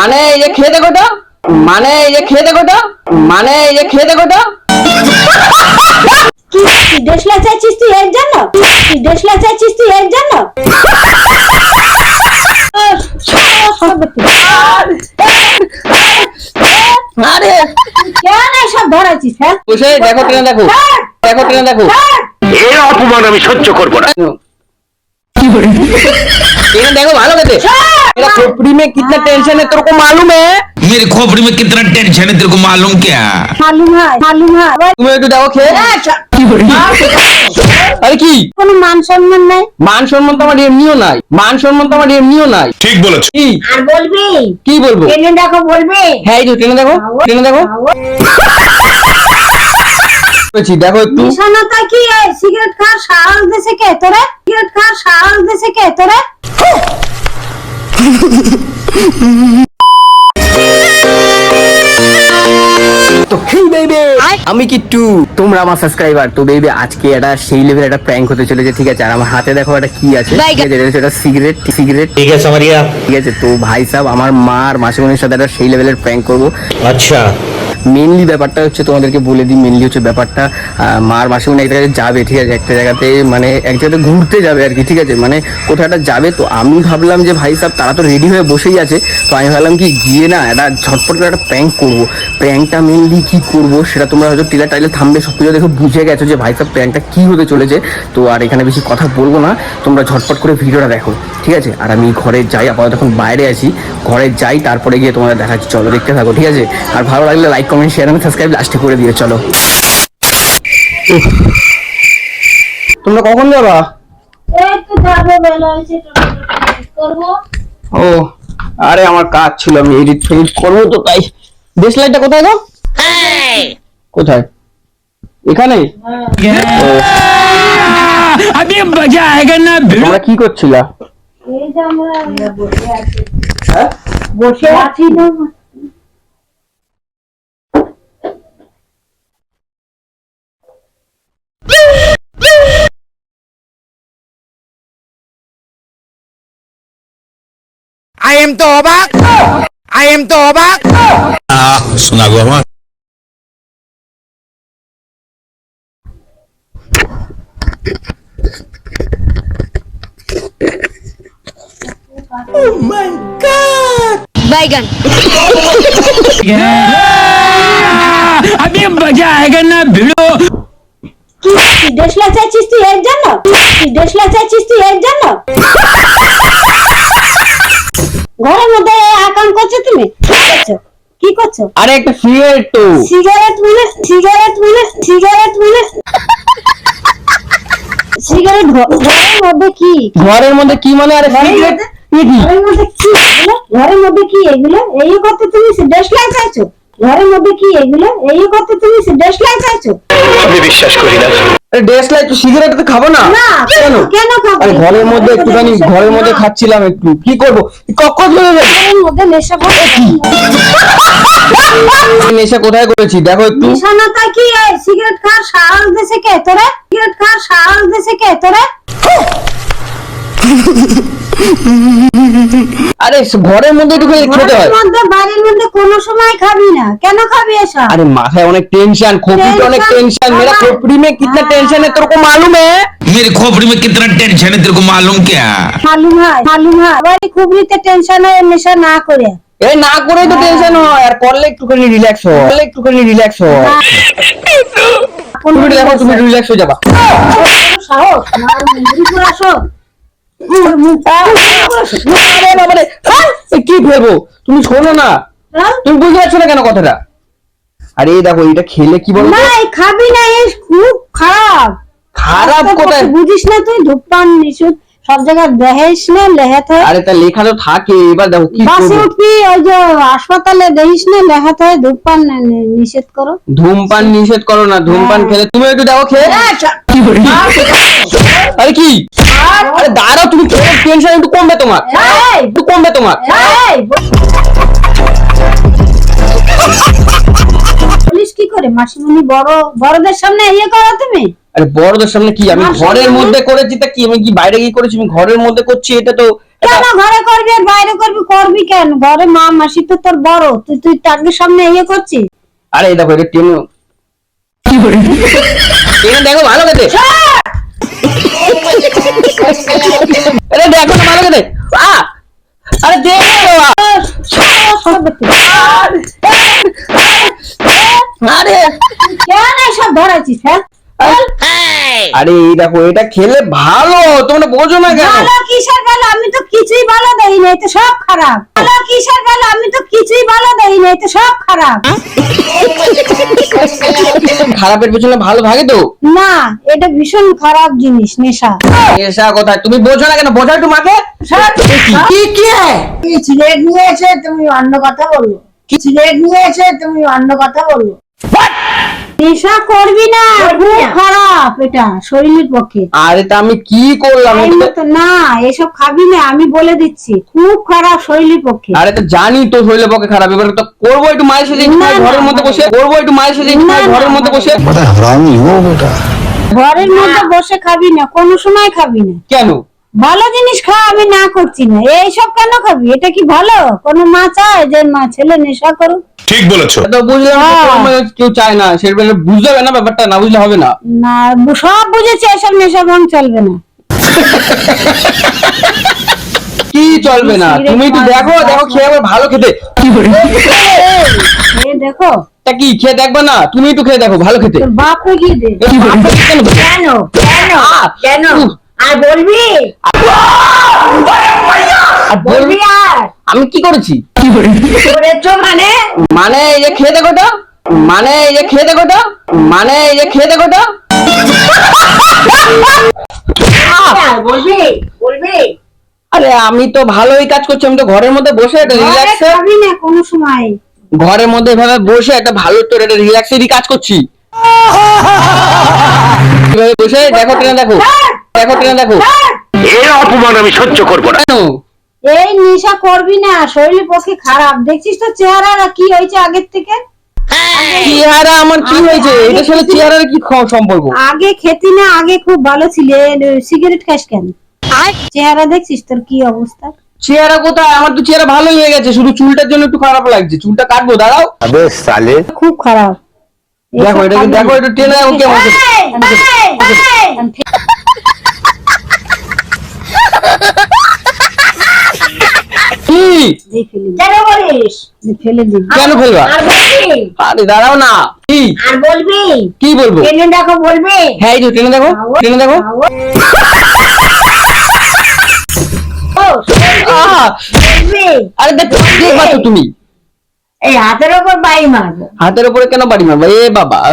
মানে এই যে খেয়ে দেখো তো। মানে এই যে খেয়ে দেখো তো। মানে এই যে খেয়ে দেখো তো। কি দেশলা চাইছিস তুই এর জন্য? কি দেশলা চাইছিস তুই এর জন্য? আরে। কেন এসব ধরাইছিস হ্যাঁ? বসে দেখো ট্রেনে দেখো। দেখো দেখো। এর অপমান আমি সহ্য করব না। ट्रेन देखो भालो कहते मेरा खोपड़ी में कितना टेंशन है तेरे को मालूम है मेरे खोपड़ी में कितना टेंशन है तेरे को मालूम क्या মালুম হয় মালুম হয় আবার তুমি একটু দেখো খেয়ে আরে কি কোনো মান সম্মান নাই মান সম্মান তো আমার এমনিও নাই মান সম্মান তো আমার এমনিও নাই ठीक बोलो কি আর বলবি কি বলবো ট্রেনে দেখো বলবি হ্যাঁ এই যে ট্রেনে দেখো ট্রেনে দেখো বলছি দেখো একটু নিশানাটা কি এই সিগারেট খাওয়ার সাহস দেশে কে তোরা সিগারেট খাওয়ার সাহস দেশে কে তোরা আমি কি টু? আমি কিট্টু তোমরা আমার সাবস্ক্রাইবার তো বেবি আজকে এটা সেই লেভেল একটা প্র্যাঙ্ক হতে চলেছে ঠিক আছে? আর আমার হাতে দেখো এটা কি আছে ঠিক আছে? এটা একটা সিগারেট সিগারেট ঠিক আছে আমার ঠিক আছে? তো ভাই সাহেব আমার মা আর মাসিমণির সাথে একটা সেই লেভেলের প্র্যাঙ্ক করব। আচ্ছা। মেনলি ব্যাপারটা হচ্ছে তোমাদেরকে বলে দিই মেনলি হচ্ছে ব্যাপারটা মার মাসিমণি এক জায়গায় যাবে, ঠিক আছে? একটা জায়গাতে মানে এক জায়গাতে ঘুরতে যাবে আর কি, ঠিক আছে? মানে কোথাও একটা যাবে, তো আমি ভাবলাম যে ভাই সাহেব তারা তো রেডি হয়ে বসেই আছে, তো আমি ভাবলাম কি গিয়ে না একটা ঝটপট করে একটা প্র্যাঙ্ক করব। প্র্যাঙ্কটা মেনলি কি করব সেটা তোমরা হয়তো টিলা টাইলে থামবে, সব কিছু দেখে বুঝে গেছো যে ভাই সাহেব প্র্যাঙ্কটা কি হতে চলেছে। তো আর এখানে বেশি কথা বলব না, তোমরা ঝটপট করে ভিডিওটা দেখো, ঠিক আছে? আর আমি ঘরে যাই, আপাতত এখন বাইরে আছি, ঘরে যাই, তারপরে গিয়ে তোমাদের দেখাচ্ছি, চলো দেখতে থাকো, ঠিক আছে? আর ভালো লাগলে লাইক কমেন্ট শেয়ার এবং সাবস্ক্রাইব লাস্টে করে দিও চলো। তোমরা কখন যাবা? ও আরে আমার কাজ ছিল আমি এডিট ফেডিট করব তো তাই। বেস লাইটটা কোথায় গো? কোথায়? এখানে? হ্যাঁ। আমি মজা আয়েগা না তোমরা কি করছিলা? এই যে আমরা বসে আছি। হ্যাঁ? বসে আছি না না आई एम तो अबाक आई एम तो अबाक सुना गो हमार बैगन अभी मजा आएगा ना भिड़ो কি কি দেশলা চাইছিস তুই এর জন্য কি দেশলা চাইছিস তুই এর জন্য ঘরের মধ্যে আকাম করছ তুমি? কি করছ? কি করছ? আরে একটা সিগারেট তো। সিগারেট মানে সিগারেট মানে সিগারেট মানে সিগারেট ঘরের মধ্যে কি? ঘরের মধ্যে কি মানে? আরে সিগারেট ঘরের মধ্যে কি ঘরের মধ্যে কি এগুলো? এই করতে তুমি দেশলাই চাইছো ঘরের মধ্যে কি এগুলো? এই করতে তুমি দেশলাই চাইছো আমি বিশ্বাস করি না। আরে ডেস লাইট তো সিগারেট তো খাব না? না কেন? কেন খাব? আরে ঘরের মধ্যে একটুখানি ঘরের মধ্যে খাচ্ছিলাম একটু। কি করব? কখন ঘরের মধ্যে নেশা করে নেশা কোথায় করেছি? দেখো একটু। নিশানাটা কি সিগারেট খাওয়ার সাহস দেশে কে তোরা? সিগারেট খাওয়ার সাহস দেশে কে তোরা? আরে ঘরের মধ্যে একটু খেতে হয় ঘরের মধ্যে বাড়ির মধ্যে কোনো সময় খাবি না কেন খাবি এসব अरे माथा অনেক টেনশন खोपड़ी पे অনেক টেনশন मेरा हाँ। खोपड़ी में कितना टेंशन है तेरे को मालूम है मेरे खोपड़ी में कितना टेंशन है तेरे को मालूम क्या মালুম হয় মালুম হয় বাড়ি খুবরিতে টেনশন হয় নেশা না করে এই না করেই তো টেনশন হয় আর করলে একটুখানি রিল্যাক্স হয় করলে একটুখানি রিল্যাক্স হয় তুমি দেখো তুমি রিল্যাক্স হয়ে যাবা সাহস আমার মুড়ি পুরো আসো আরে বাবারে হ্যাঁ? এ কি ফেলব তুমি শোনো না তুমি বুঝতে পারছ না কেন কথাটা আরে দেখো এটা খেলে কি না খাবি না খুব খারাপ খারাপ কোথায় বুঝিস না তুই সব দেখিস না লেহাত হয় আরে তা লেখা তো থাকে এবার দেখো কি বাসে উঠবি ওই যে হাসপাতালে দেখিস না হয় নি- নিষেধ করো ধূমপান নিষেধ করো না ধূমপান খেলে তুমি একটু দেখো খেয়ে আরে কি? আরে দাঁড়াও তুমি টেনশন একটু কমবে তোমার। একটু কমবে তোমার। পুলিশ কি করে? মাসিমণি বড় বড়দের সামনে ইয়ে করো তুমি। আরে বড়দের সামনে কি? আমি ঘরের মধ্যে করেছি তা কি? আমি কি বাইরে গিয়ে করেছি? আমি ঘরের মধ্যে করছি এটা তো কেন ঘরে করবি আর বাইরে করবি? করবি কেন? ঘরে মা মাসি তো তোর বড়। তুই তুই তাদের সামনে ইয়ে করছিস। আরে দেখো এটা টেনে টেনে দেখো ভালো খেতে আ! আরে দেখো আরে। কেন হ্যাঁ? আরে এই দেখো এটা খেলে ভালো তোমরা বোঝো না কেন? ভালো কিসের ভালো? আমি তো কিছুই ভালো দেই না এটা সব খারাপ। কিসের ভালো? আমি তো কিছুই ভালো দেই না তো সব খারাপ। খারাপের পিছনে ভালো ভাগে তো? না এটা ভীষণ খারাপ জিনিস নেশা। নেশা কোথায়? তুমি বোঝো না কেন? বোঝাও একটু মাকে। কি? কি কি সিগারেট নিয়ে এসে তুমি অন্য কথা বলল কি? সিগারেট নিয়েছে এসে তুমি অন্য কথা বলল নেশা করবি না খুব খারাপ এটা শরীরের পক্ষে। আমি কি করলাম? না এসব খাবি না আমি বলে দিচ্ছি খুব খারাপ শরীরের পক্ষে। আরে তো জানি তো শরীরের পক্ষে খারাপ এবার তো করব একটু মায়ের সাথে ঘরের মধ্যে বসে করব একটু মায়ের সাথে ঘরের মধ্যে বসে। ঘরের মধ্যে বসে খাবি না কোনো সময় খাবি না। কেন? ভালো জিনিস খাওয়া আমি না করছি না। এইসব কেন খাবি? এটা কি ভালো? কোনো মা চায় যে মা ছেলে নেশা করুক? ঠিক বলেছ। তো বুঝলাম তো হ্যাঁ। কেউ চায় না। সেটা বুঝতে হবে না ব্যাপারটা না বুঝলে হবে না। না সব বুঝেছি এসব নেশা ভাঙ চলবে না। কি চলবে না? তুমি তো দেখো দেখো খেয়ে আবার ভালো খেতে। এ দেখো। তা কি খেয়ে দেখবে না? তুমি একটু খেয়ে দেখো ভালো খেতে। বাপকে গিয়ে দে। কেন? কেন? কেন! আর বলবি? আর বলবি আর? আমি কি করেছি? করেছ মানে? মানে এই যে খেয়ে দেখো তো। মানে এই যে খেয়ে দেখো তো। মানে এই যে খেয়ে দেখো তো। বলবি? বলবি? আরে আমি তো ভালোই কাজ করছি। আমি তো ঘরের মধ্যে বসে একটা রিল্যাক্সে খাবি না কোনো সময়। ঘরের মধ্যে এভাবে বসে একটা ভালো তোর একটা রিল্যাক্সেরই কাজ করছি। এভাবে বসে? দেখো ট্রেনে দেখো। দেখো ট্রেনে দেখো। এর অপমান আমি সহ্য করব না। কেন? এই নেশা করবি না শরীরের পক্ষে খারাপ। দেখছিস তো চেহারা কি হয়েছে আগের থেকে? চেহারা আমার কি হয়েছে? এটা সাথে চেহারার কি সম্পর্ক? আগে খেতি না আগে খুব ভালো ছিলে। সিগারেট খাস কেন? চেহারা দেখছিস তোর কি অবস্থা? চেহারা কোথায়? আমার তো চেহারা ভালোই হয়ে গেছে। শুধু চুলটার জন্য একটু খারাপ লাগছে। চুলটা কাটবো দাঁড়াও। সালে। খুব খারাপ। দেখো এটা দেখো একটু টেনে দেখো কেমন কেন ফেলবা? আরে দাঁড়াও না। কি? আর বলবি? কি বলব? টেনে দেখো বলবি? হ্যাঁ এই টেনে দেখো টেনে আরে দেখ তুমি? এই হাতের ওপর বাই মারবো। হাতের উপরে কেন বাড়ি মারবা? এ বাবা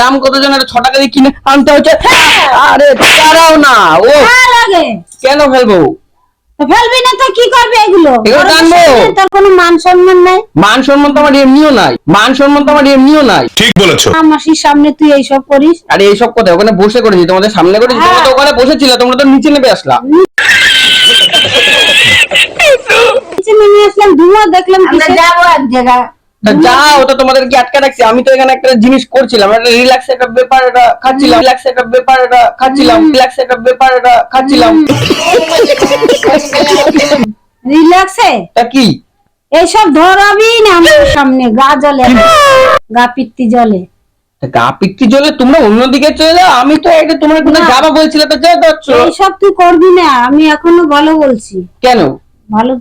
দাম কত জন ছ টাকা দিয়ে কিনে আনতে হচ্ছে? আরে তারাও না ও! লাগে। কেন ফেলব? ফেলবি না তো কি করবে এগুলো? এগুলো তোর কোনো মান সম্মান নাই? মান সম্মান তো আমার এমনিও নাই। মান সম্মান তো আমার এমনিও নাই। ঠিক বলেছ। মাসির সামনে তুই এইসব করিস? আরে এইসব কথা ওখানে বসে করেছি। তোমাদের সামনে করেছি। তোমরা তো ওখানে বসেছিলে তোমরা তো নিচে নেমে আসলা। নেমে আসলাম ধুমা দেখলাম আমরা যাব এক জায়গা তা যাও তো তোমাদের কি আটকে রাখছি। আমি তো এখানে একটা জিনিস করছিলাম একটা রিল্যাক্স একটা ব্যাপার এটা খাচ্ছিলাম রিল্যাক্স একটা ব্যাপার এটা খাচ্ছিলাম রিল্যাক্স একটা ব্যাপার এটা খাচ্ছিলাম। রিল্যাক্সে তা কি? এইসব ধরাবি না আমার সামনে গা জলে গা পিত্তি জলে গা পিত্তি জলে তোমরা অন্যদিকে চলে যাও আমি তো এটা তোমার কোথাও না। যাবা বলছিলে তো যেতে যাচ্ছ এইসব তুই করবি না আমি এখনও ভালো বলছি। কেন? ভালো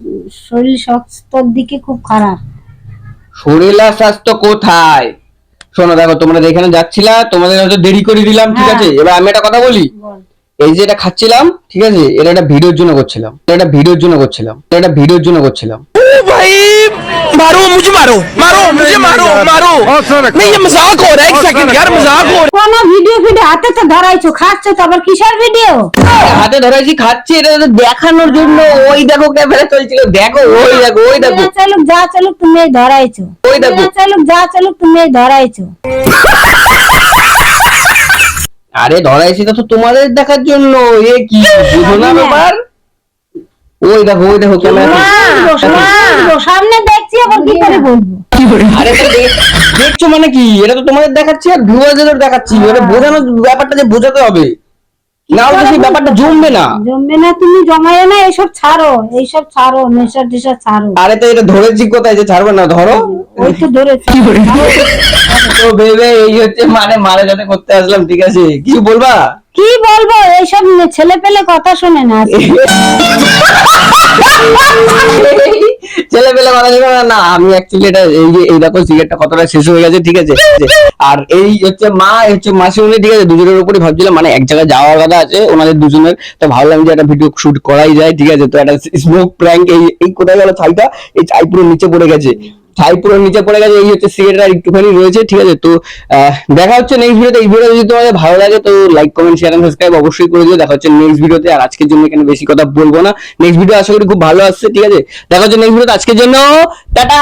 শরীর স্বাস্থ্যর দিকে খুব খারাপ। শরীর আর স্বাস্থ্য কোথায়? শোনো দেখো তোমরা এখানে যাচ্ছিলা তোমাদের হয়তো দেরি করে দিলাম ঠিক হ্যাঁ। আছে? এবার আমি একটা কথা বলি। এই যে এটা খাচ্ছিলাম ঠিক আছে? এটা একটা ভিডিওর জন্য করছিলাম। এটা একটা ভিডিওর জন্য করছিলাম। এটা একটা ভিডিওর জন্য করছিলাম। भाई मारो मुझे मारो मारो मुझे मारो मारो नहीं ये मजाक हो रहा है एक सेकंड यार मजाक हो रहा কোন ভিডিও ভিডিও হাতে তো ধরাইছো খাচ্ছ তো আবার কিসের ভিডিও হাতে ধরেছি খাচ্ছি এটা তো দেখানোর জন্য ওই দেখো ক্যামেরা চলছিল দেখো ওই দেখো ওই দেখো বিনা চালুক যা চালুক তুমি এই ধরাইছো ওই দেখো। বিনা চালুক যা চালুক তুমি এই ধরাইছো আরে ধরাইছি তো তোমাদের দেখার জন্য এ কি বুঝো না ব্যাপার ওই দেখো ওই দেখো ক্যামেরা। সামনে দেখছি দেখছি আবার কি করে বলব? আরে দেখছ মানে কি? এটা তো তোমাদের দেখাচ্ছি আর ভিউয়ারদের দেখাচ্ছি। এটা বোঝানোর ব্যাপারটা যে বোঝাতে হবে। না হলে সেই ব্যাপারটা জমবে না। জমবে না তুমি জমায় না এইসব ছাড়ো এইসব ছাড়ো নেশা টেশা ছাড়ো। আরে তো এটা ধরেছি কোথায় যে ছাড়বে না ধরো। ওই তো ধরেছি। তো ভেবে এই হচ্ছে মানে মারে যাতে করতে আসলাম ঠিক আছে। কিছু বলবা? কি বলব? এইসব ছেলে পেলে কথা শোনে না। ছেলে পেলে কথা না, আমি অ্যাকচুয়ালি এটা এই যে সিগারেটটা কতটা শেষ হয়ে গেছে ঠিক আছে? আর এই হচ্ছে মা হচ্ছে মাসিমণি ঠিক আছে? দুজনের উপরে ভাবছিলাম মানে এক জায়গায় যাওয়ার কথা আছে ওনাদের দুজনের। তো ভাবলাম যে একটা ভিডিও শুট করাই যায় ঠিক আছে? তো একটা স্মোক প্র্যাঙ্ক এই এই কোথায় গেল ছাইটা এই ছাই পুরো নিচে পড়ে গেছে। ছাই পুরো নিচে পড়ে গেছে, এই হচ্ছে সিগারেট আর একটুখানি রয়েছে, ঠিক আছে? তো দেখা হচ্ছে নেক্সট ভিডিওতে এই ভিডিও যদি তোমাদের ভালো লাগে, তো like comment share and subscribe অবশ্যই করে দিও। দেখা হচ্ছে নেক্সট ভিডিওতে আর আজকের জন্য এখানে বেশি কথা বলব না। নেক্সট ভিডিও আশা করি খুব ভালো আসছে, ঠিক আছে? দেখা হচ্ছে নেক্সট ভিডিওতে আজকের জন্য, টাটা!